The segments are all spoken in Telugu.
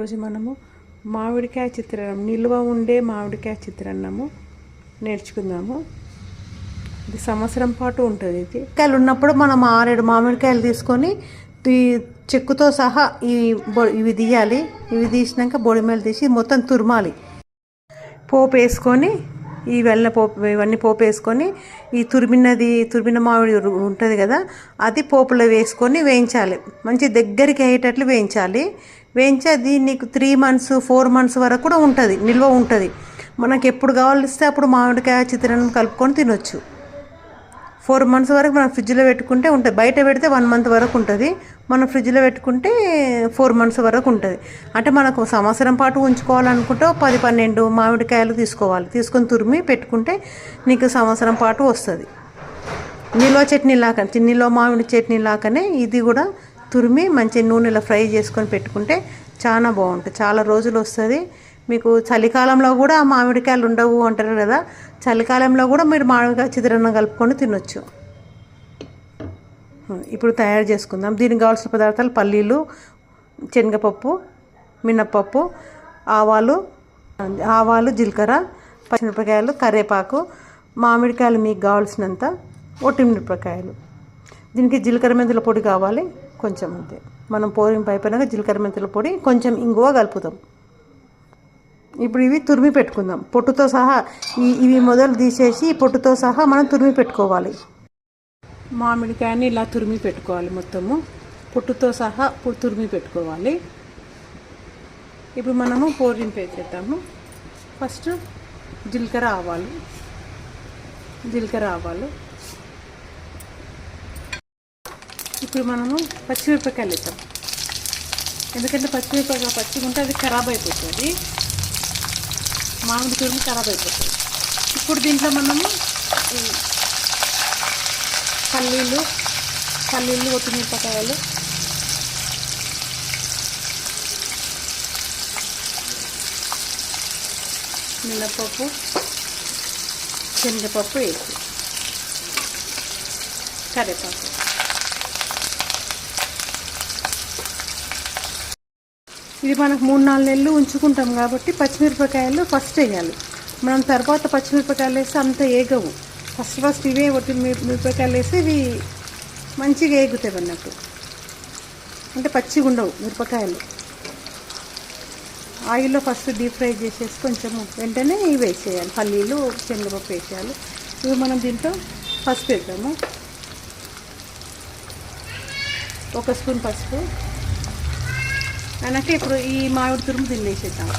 రోజు మనము మామిడికాయ చిత్రాన్నం నిల్వ ఉండే మామిడికాయ చిత్రాన్నము నేర్చుకుందాము. ఇది సంవత్సరం పాటు ఉంటుంది ఇది. కాయలు ఉన్నప్పుడు మనం ఆరేడు మామిడికాయలు తీసుకొని చెక్కుతో సహా ఈ బొ- ఇవి తీయాలి. ఇవి తీసినాక బొడిమేలు తీసి మొత్తం తురమాలి. పోపు వేసుకొని ఈ వెన్న పోపు ఇవన్నీ పోపు వేసుకొని ఈ తురిమినది తురిమిన మామిడి ఉంటుంది కదా అది పోపులో వేసుకొని వేయించాలి. మంచి దగ్గరికి అయ్యేటట్లు వేయించాలి. వేయించి అది నీకు త్రీ మంత్స్ ఫోర్ మంత్స్ వరకు కూడా ఉంటుంది నిల్వ ఉంటుంది. మనకి ఎప్పుడు కావాలిస్తే అప్పుడు మామిడికాయ చిత్రాన్నం కలుపుకొని తినొచ్చు. ఫోర్ మంత్స్ వరకు మనం ఫ్రిడ్జ్లో పెట్టుకుంటే ఉంటుంది. బయట పెడితే వన్ మంత్ వరకు ఉంటుంది. మనం ఫ్రిడ్జ్లో పెట్టుకుంటే ఫోర్ మంత్స్ వరకు ఉంటుంది. అంటే మనకు సంవత్సరం పాటు ఉంచుకోవాలనుకుంటే పది పన్నెండు మామిడికాయలు తీసుకోవాలి. తీసుకొని తురిమి పెట్టుకుంటే నీకు సంవత్సరం పాటు వస్తుంది. నిల్వ చట్నీ లాగా నిల్వ మామిడి చట్నీ లాగానే ఇది కూడా తురిమి మంచి నూనెలో ఫ్రై చేసుకొని పెట్టుకుంటే చాలా బాగుంటుంది. చాలా రోజులు వస్తుంది. మీకు చలికాలంలో కూడా మామిడికాయలు ఉండవు అంటారు కదా. చలికాలంలో కూడా మీరు మామిడికాయ చిత్రాన్నం కలుపుకొని తినొచ్చు. ఇప్పుడు తయారు చేసుకుందాం. దీనికి కావాల్సిన పదార్థాలు పల్లీలు శనగపప్పు మినప్పప్పు ఆవాలు ఆవాలు జీలకర్ర పచ్చిమిరపకాయలు కరివేపాకు మామిడికాయలు మీకు కావాల్సినంత ఒట్టి మిరపకాయలు దీనికి జీలకర్ర మెంతుల పొడి కావాలి. కొంచెం అంతే. మనం పోరింపు అయిపోయినాక జీలకర్ర మెంతుల పొడి కొంచెం ఇంగువ కలుపుతాం. ఇప్పుడు ఇవి తురిమి పెట్టుకుందాం. పొట్టుతో సహా ఈ ఇవి మొదలు తీసేసి పొట్టుతో సహా మనం తురిమి పెట్టుకోవాలి. మామిడికాయని ఇలా తురిమి పెట్టుకోవాలి మొత్తము. పొట్టుతో సహా తురిమి పెట్టుకోవాలి. ఇప్పుడు మనము పోరింపు వేసేద్దాము ఫస్ట్ జీలకర్ర ఆవాలు. జీలకర్ర ఆవాలు. ఇప్పుడు మనము పచ్చిమిరపకాయలు వేద్దాం. ఎందుకంటే పచ్చిమిరపకాయ పచ్చిగా ఉంటే అది ఖరాబ్ అయిపోతుంది. మామిడి తురుము ఖరాబ్ అయిపోతుంది. ఇప్పుడు దీంట్లో మనము పల్లీలు పల్లీలు పల్లీలు ఒట్టిమిరపకాయలు మినపప్పు శనగపప్పు వేసి కరివేపాకు. ఇది మనకు మూడు నాలుగు నెలలు ఉంచుకుంటాం కాబట్టి పచ్చిమిరపకాయలు ఫస్ట్ వేయాలి. మనం తర్వాత పచ్చిమిరపకాయలు వేస్తే అంత ఏగవు. ఫస్ట్ ఫస్ట్ ఇవే ఒకటి మిరపకాయలు వేస్తే ఇవి మంచిగా ఏగుతాయి అన్నట్టు అంటే పచ్చిగా ఉండవు మిరపకాయలు. ఆయిల్లో ఫస్ట్ డీప్ ఫ్రై చేసేసి కొంచెం వెంటనే ఇవి వేసేయాలి. పల్లీలు శనగపప్పు వేసేయాలి. ఇవి మనం దీంట్లో పసుపు వేద్దాము. ఒక స్పూన్ పసుపు. అనంటే ఇప్పుడు ఈ మామిడి తురుము దీన్ని వేసేద్దాం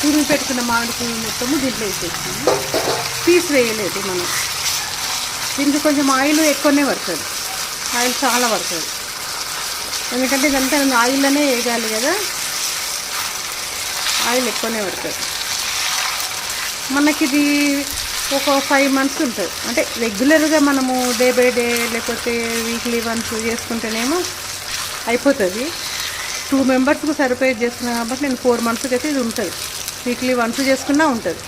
తురుము పెట్టుకున్న మామిడి తురుము మొత్తము దీంట్లో వేసేస్తాము పీస్ వేయలేదు మనం దీనికి కొంచెం ఆయిల్ ఎక్కువనే పడుతుంది ఆయిల్ చాలా పడుతుంది ఎందుకంటే ఇదంతా ఆయిల్లోనే వేయాలి కదా ఆయిల్ ఎక్కువనే పడుతుంది మనకి ఇది ఒక ఫైవ్ మంత్స్ ఉంటుంది. అంటే రెగ్యులర్గా మనము డే బై డే లేకపోతే వీక్లీ వన్స్ చేసుకుంటేనేమో అయిపోతుంది. టూ మెంబర్స్కి సరిపోయేది చేస్తున్నాను కాబట్టి నేను ఫోర్ మంత్స్కి అయితే ఇది ఉంటుంది. వీక్లీ వన్స్ చేసుకున్నా ఉంటుంది.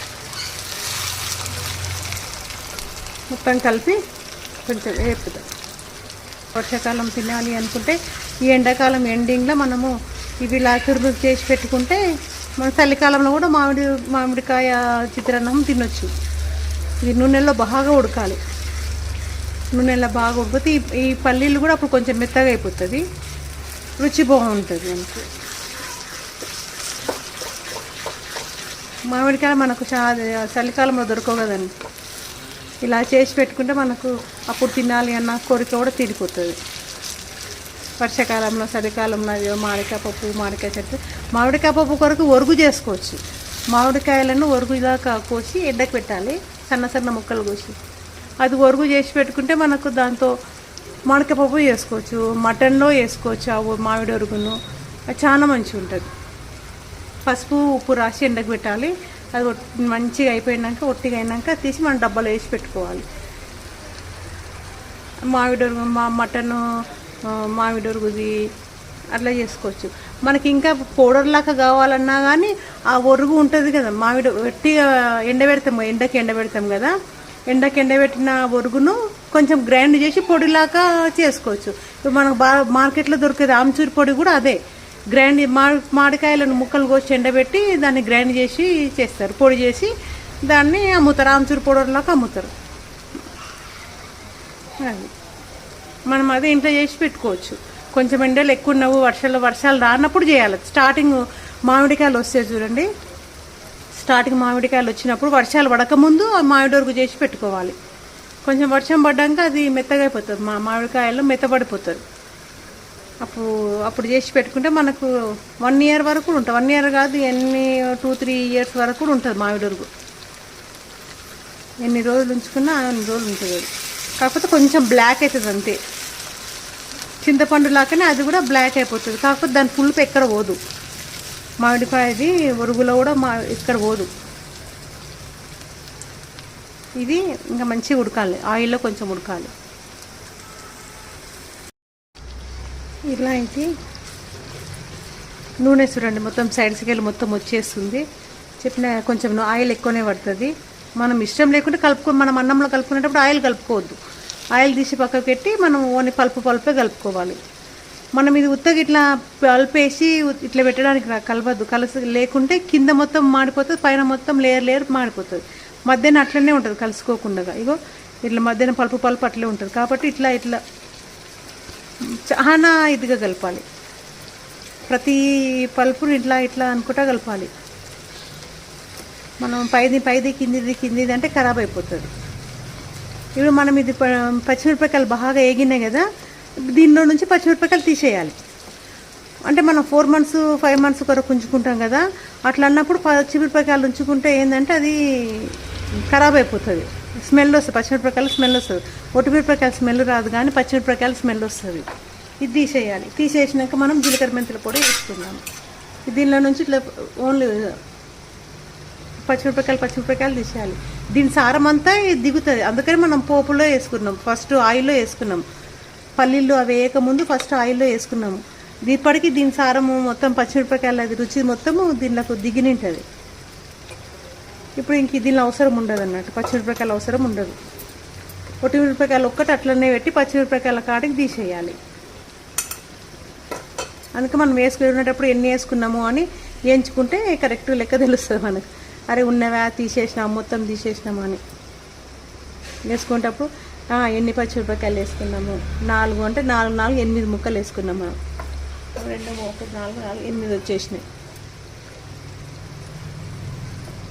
మొత్తం కలిపి కొంచెం వేపుతాం వర్షాకాలం తినాలి అనుకుంటే ఈ ఎండాకాలం ఎండింగ్లో మనము ఇవి ఇలా చేసి పెట్టుకుంటే మన చలికాలంలో కూడా మామిడి మామిడికాయ చిత్రాన్నం తినొచ్చు. ఇది నూనెలో బాగా ఉడకాలి. నూనెలో బాగా ఉడికితే ఈ ఈ పల్లీలు కూడా అప్పుడు కొంచెం మెత్తగా అయిపోతుంది. రుచి బాగుంటుంది మనకు మామిడికాయ మనకు చాలా చలికాలంలో దొరకవు కదండి. ఇలా చేసి పెట్టుకుంటే మనకు అప్పుడు తినాలి అన్న కోరిక కూడా తీరిపోతుంది. వర్షాకాలంలో చలికాలంలో అయ్యో మామిడికాయ పప్పు మామిడికాయ చెట్టు. మామిడికాయ పప్పు కొరకు ఒరుగు చేసుకోవచ్చు. మామిడికాయలను ఒరుగు ఇలా కోసి ఎండకు పెట్టాలి. సన్న సన్న ముక్కలు కోసి. అది ఒరుగు చేసి పెట్టుకుంటే మనకు దాంతో మడకపప్పు చేసుకోవచ్చు మటన్లో వేసుకోవచ్చు ఆ మామిడి ఒరుగును. అది చాలా మంచిగా ఉంటుంది. పసుపు ఉప్పు రాసి ఎండకు పెట్టాలి. అది మంచిగా అయిపోయినాక ఒట్టిగా అయినాక తీసి మనం డబ్బాలో వేసి పెట్టుకోవాలి. మామిడి మా మటన్ మామిడి ఒరుగుది అట్లా చేసుకోవచ్చు. మనకి ఇంకా పౌడర్ లాగా కావాలన్నా కానీ ఆ ఒరుగు ఉంటుంది కదా మామిడి గట్టిగా ఎండబెడతాము ఎండకి ఎండబెడతాం కదా. ఎండకి ఎండబెట్టిన ఒరుగును కొంచెం గ్రైండ్ చేసి పొడిలాగా చేసుకోవచ్చు. ఇప్పుడు మనకు బా మార్కెట్లో దొరికేది ఆమ్చూరి పొడి కూడా అదే. గ్రైండ్ మా మామిడికాయలను ముక్కలు కోసి ఎండబెట్టి దాన్ని గ్రైండ్ చేసి చేస్తారు. పొడి చేసి దాన్ని అమ్ముతారు. ఆమ్చూరి పౌడర్లాగా అమ్ముతారు. అది. మనం అదే ఇంట్లో చేసి పెట్టుకోవచ్చు. కొంచెం ఎండలు ఎక్కువ ఉన్నవు వర్షాలు వర్షాలు రానప్పుడు చేయాలి. స్టార్టింగ్ మామిడికాయలు వస్తాయి చూడండి. స్టార్టింగ్ మామిడికాయలు వచ్చినప్పుడు వర్షాలు పడకముందు మామిడి వరకు చేసి పెట్టుకోవాలి. కొంచెం వర్షం పడ్డాక అది మెత్తగా అయిపోతుంది. మా మామిడికాయలు మెత్తబడిపోతుంది అప్పుడు అప్పుడు చేసి పెట్టుకుంటే మనకు వన్ ఇయర్ వరకు ఉంటుంది. వన్ ఇయర్ కాదు ఎన్ని టూ త్రీ ఇయర్స్ వరకు కూడా ఉంటుంది మామిడి ఎన్ని రోజులు ఉంచుకున్నా అన్ని రోజులు ఉంటుంది. కాకపోతే కొంచెం బ్లాక్ అవుతుంది అంతే. చింతపండు లాగానే అది కూడా బ్లాక్ అయిపోతుంది. కాకపోతే దాని పులుపు ఎక్కడ పోదు. మామిడికాయది ఒరుగులో కూడా మా ఇక్కడ పోదు. ఇది ఇంకా మంచిగా ఉడకాలి. ఆయిల్లో కొంచెం ఉడకాలి. ఇలా అయితే నూనె చూడండి మొత్తం సైడ్స్కి వెళ్ళి మొత్తం వచ్చేస్తుంది. చెప్పిన కొంచెం ఆయిల్ ఎక్కువనే పడుతుంది. మనం ఇష్టం లేకుంటే కలుపుకో మనం అన్నంలో కలుపుకునేటప్పుడు ఆయిల్ కలుపుకోవద్దు. ఆయిల్ తీసి పక్కకు పెట్టి మనం ఓన్లీ పలుపు పలుపే కలుపుకోవాలి. మనం ఇది ఉత్తగా ఇట్లా పల్పేసి ఇట్లా పెట్టడానికి కలపద్దు. కలవద్దు కలసి లేకుంటే కింద మొత్తం మాడిపోతుంది పైన మొత్తం లేయర్ లేయర్ మాడిపోతుంది. మధ్యాహ్నం అట్లనే ఉంటుంది కలుసుకోకుండా ఇగో ఇట్లా మధ్యాహ్నం పలుపు పలుపు అట్లే ఉంటుంది. కాబట్టి ఇట్లా ఇట్లా చాలా ఇదిగా కలపాలి. ప్రతి పలుపుని ఇట్లా ఇట్లా అనుకుంటా కలపాలి. మనం పైది పైది కిందిది కిందిది అంటే ఖరాబ్ అయిపోతుంది. ఇప్పుడు మనం ఇది పచ్చిమిరపకాయలు బాగా ఏగినాయి కదా దీనిలో నుంచి పచ్చిమిరపకాయలు తీసేయాలి. అంటే మనం ఫోర్ మంత్స్ ఫైవ్ మంత్స్ కొరకు ఉంచుకుంటాం కదా అట్లా అన్నప్పుడు పచ్చిమిరపకాయలు ఉంచుకుంటే ఏంటంటే అది ఖరాబ్ అయిపోతుంది. స్మెల్ వస్తుంది పచ్చిమిరపకాయలు స్మెల్ వస్తుంది. ఒట్టిమిరపకాయల స్మెల్ రాదు కానీ పచ్చిమిరపకాయల స్మెల్ వస్తుంది. ఇది తీసేయాలి. తీసేసినాక మనం జీలకర్ర మెంతుల పొడి వేసుకుందాం. దీనిలో నుంచి ఇట్లా ఓన్లీ పచ్చిమిరపకాయలు పచ్చిమిరపకాయలు తీసేయాలి. దీని సారం అంతా దిగుతుంది. అందుకని మనం పోపులో వేసుకున్నాం. ఫస్ట్ ఆయిల్లో వేసుకున్నాం. పల్లీలు అవి వేయకముందు ఫస్ట్ ఆయిల్లో వేసుకున్నాము. దీపడికి దీని సారము మొత్తం పచ్చిమిరపకాయలు అది రుచి మొత్తము దీనిలోకి దిగినింటుంది ఇప్పుడు ఇంక దీనిలో అవసరం ఉండదు అన్నట్టు. పచ్చిమిరపకాయలు అవసరం ఉండదు. పొట్టి మిరపకాయలు ఒక్కటి అట్లనే పెట్టి పచ్చిమిరపకాయల కాడికి తీసేయాలి. అందుకే మనం వేసుకునేటప్పుడు ఎన్ని వేసుకున్నాము అని వేయించుకుంటే కరెక్ట్ లెక్క తెలుస్తుంది మనకు. అరే ఉన్నవా తీసేసినాం మొత్తం తీసేసినాము అని. వేసుకునేటప్పుడు ఎన్ని పచ్చిమిరపకాయలు వేసుకున్నాము? నాలుగు అంటే నాలుగు నాలుగు ఎనిమిది ముక్కలు వేసుకున్నాం మనం. రెండు ఒకటి నాలుగు నాలుగు ఎనిమిది వచ్చేసినాయి.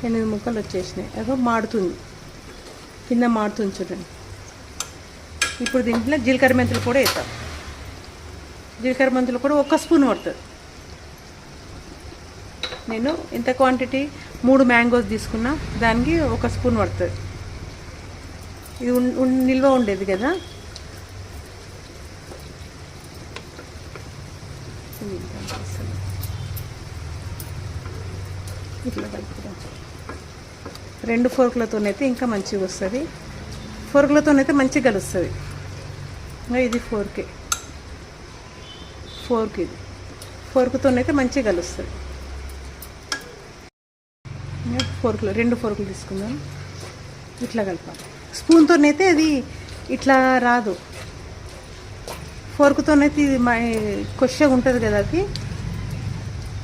ఎనిమిది ముక్కలు వచ్చేసినాయి. అదో మాడుతుంది. కింద మాడుతుంది చూడండి. ఇప్పుడు దీంట్లో జీలకర్ర మెంతులు కూడా వేస్తాం జీలకర్ర మెంతులు కూడా ఒక స్పూన్ పడుతుంది. నేను ఇంత క్వాంటిటీ మూడు మ్యాంగోస్ తీసుకున్నా దానికి ఒక స్పూన్ పడుతుంది. ఇది నిల్వ ఉండేది కదా? ఇట్లా కలుపుదాం రెండు ఫోర్కులతోనైతే ఇంకా మంచిగా వస్తుంది. ఫోర్కులతోనైతే మంచిగా కలుస్తుంది. ఇంకా ఇది ఫోర్కే. ఫోర్క్ ఇది. ఫోర్క్తోనైతే మంచిగా కలుస్తుంది ఇంకా ఫోర్కులు రెండు ఫోర్కులు తీసుకుందాం. ఇట్లా కలపాలి. స్పూన్తోనైతే అది ఇట్లా రాదు. ఫోర్క్తోనైతే ఇది మా కొషగా ఉంటుంది కదా అది.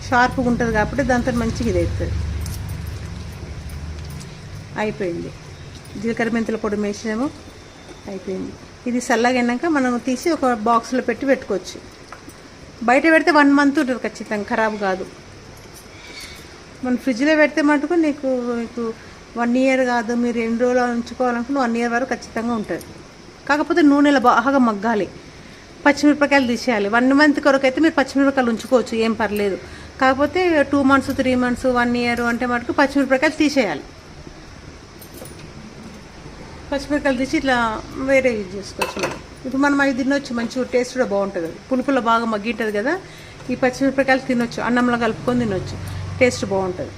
షార్ప్గా ఉంటుంది కాబట్టి దాంతో మంచిగా ఇది అవుతుంది అయిపోయింది. జీలకర్ర మెంతుల పొడి వేసినాము అయిపోయింది. ఇది చల్లగైనాక మనం తీసి ఒక బాక్స్లో పెట్టి పెట్టుకోవచ్చు. బయట పెడితే వన్ మంత్ ఉంటుంది ఖచ్చితంగా ఖరాబ్ కాదు. మనం ఫ్రిడ్జ్లో పెడితే మటుకు నీకు మీకు వన్ ఇయర్ కాదు మీరు ఎన్ని రోజులు ఉంచుకోవాలనుకుంటే వన్ ఇయర్ వరకు ఖచ్చితంగా ఉంటుంది. కాకపోతే నూనెలో బాగా మగ్గాలి. పచ్చిమిరపకాయలు తీసేయాలి. వన్ మంత్ కొరకు అయితే మీరు పచ్చిమిరపకాయలు ఉంచుకోవచ్చు ఏం పర్లేదు. కాకపోతే two months three months one year అంటే మటుకు పచ్చిమిరపకాయలు తీసేయాలి. పచ్చిమిరపకాయలు తీసి ఇట్లా వేరే యూజ్ చేసుకోవచ్చు మనం. ఇప్పుడు మనం అవి తినొచ్చు మంచిగా టేస్ట్ కూడా బాగుంటుంది. పులుపులో బాగా మగ్గింటుంది కదా ఈ పచ్చిమిరపకాయలు తినొచ్చు అన్నంలో కలుపుకొని తినొచ్చు. టేస్ట్ బాగుంటుంది.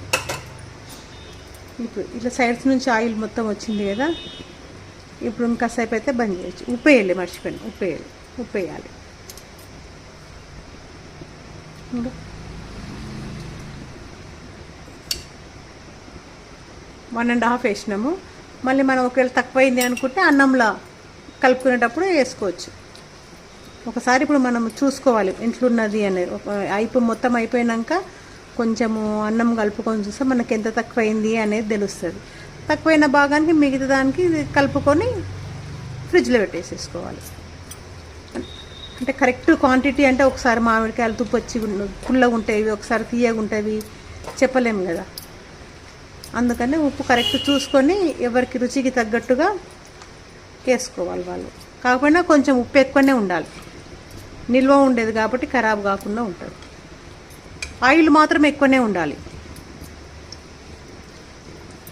ఇప్పుడు ఇట్లా సైడ్స్ నుంచి ఆయిల్ మొత్తం వచ్చింది కదా ఇప్పుడు ఇంకాసేపు అయితే బంద్ చేయొచ్చు. ఉప్పు వేయాలి మర్చిపోయాను ఉప్పు వేయాలి ఉప్పు వేయాలి. ఇంకా వన్ అండ్ హాఫ్ వేసినాము. మళ్ళీ మనం ఒకవేళ తక్కువైంది అనుకుంటే అన్నంలో కలుపుకునేటప్పుడు వేసుకోవచ్చు. ఒకసారి ఇప్పుడు మనం చూసుకోవాలి ఇంట్లో ఉన్నది అనేది ఒక అయిపో మొత్తం అయిపోయినాక కొంచెము అన్నం కలుపుకొని చూస్తే మనకి ఎంత తక్కువైంది అనేది తెలుస్తుంది. తక్కువైన భాగానికి మిగతా దానికి కలుపుకొని ఫ్రిడ్జ్లో పెట్టేసేసుకోవాలి. అంటే కరెక్ట్ క్వాంటిటీ అంటే ఒకసారి మామిడికాయలు తుప్పొచ్చి పుల్లగా ఉంటాయి ఒకసారి తీయగా ఉంటాయి చెప్పలేము కదా. అందుకని ఉప్పు కరెక్ట్ చూసుకొని ఎవరికి రుచికి తగ్గట్టుగా వేసుకోవాలి వాళ్ళు. కాకపోయినా కొంచెం ఉప్పు ఎక్కువనే ఉండాలి. నిల్వ ఉండేది కాబట్టి ఖరాబ్ కాకుండా ఉంటుంది. ఆయిల్ మాత్రం ఎక్కువనే ఉండాలి.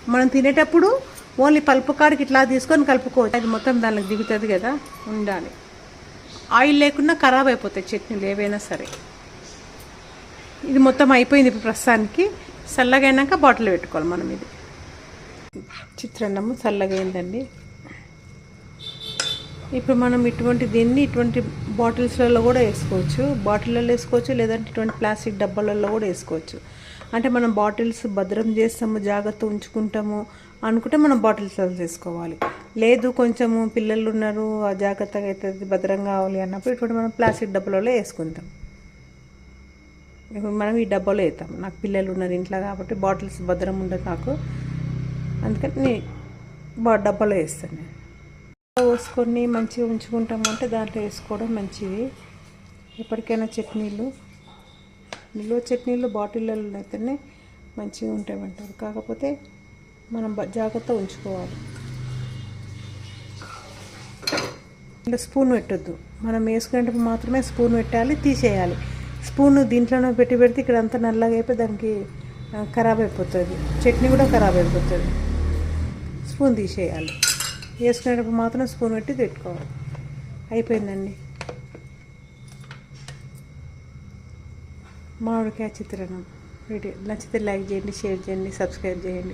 మనం తినేటప్పుడు ఓన్లీ పలుపు కాడికి ఇట్లా తీసుకొని కలుపుకోవచ్చు. అది మొత్తం దానికి దిగుతుంది కదా ఉండాలి. ఆయిల్ లేకుండా ఖరాబ్ అయిపోతాయి చట్నీలు ఏవైనా సరే. ఇది మొత్తం అయిపోయింది ఇప్పుడు ప్రస్తుతానికి. చల్లగా బాటిల్ పెట్టుకోవాలి మనం ఇది. చిత్రాన్నము చల్లగా ఇప్పుడు మనం ఇటువంటి దీన్ని ఇటువంటి బాటిల్స్లలో కూడా వేసుకోవచ్చు. బాటిల్లో వేసుకోవచ్చు లేదంటే ఇటువంటి ప్లాస్టిక్ డబ్బాలలో కూడా వేసుకోవచ్చు. అంటే మనం బాటిల్స్ భద్రం చేస్తాము జాగ్రత్త ఉంచుకుంటాము అనుకుంటే మనం బాటిల్స్లో తీసుకోవాలి లేదు కొంచెము పిల్లలు ఉన్నారు ఆ జాగ్రత్తగా అవుతుంది భద్రంగా కావాలి అన్నప్పుడు ఇటువంటి మనం ప్లాస్టిక్ డబ్బాలలో వేసుకుంటాం. ఇప్పుడు మనం ఈ డబ్బాలో వేస్తాం నాకు పిల్లలు ఉన్నారు ఇంట్లో కాబట్టి బాటిల్స్ భద్రం ఉండదు నాకు. అందుకని డబ్బాలో వేస్తాను. నేను పోసుకొని మంచిగా ఉంచుకుంటాము అంటే దాంట్లో వేసుకోవడం మంచిది. ఎప్పటికైనా చట్నీలు. నిల్వ చట్నీలు బాటిళ్ళలో అయితేనే మంచిగా ఉంటాయంటారు. కాకపోతే మనం జాగ్రత్త ఉంచుకోవాలి. ఇలా స్పూన్ పెట్టొద్దు. మనం వేసుకునేటప్పుడు మాత్రమే స్పూన్ పెట్టాలి తీసేయాలి. స్పూన్ దీంట్లోనే పెట్టి పెడితే ఇక్కడ అంతా నల్లగా అయిపోయి దానికి ఖరాబ్ అయిపోతుంది. చట్నీ కూడా ఖరాబ్ అయిపోతుంది. స్పూన్ తీసేయాలి. వేసుకునేటప్పుడు మాత్రం స్పూన్ పెట్టి పెట్టుకోవాలి. అయిపోయిందండి. మామిడికాయ చిత్రాన్నం రెడీ నచ్చితే లైక్ చేయండి షేర్ చేయండి సబ్స్క్రైబ్ చేయండి.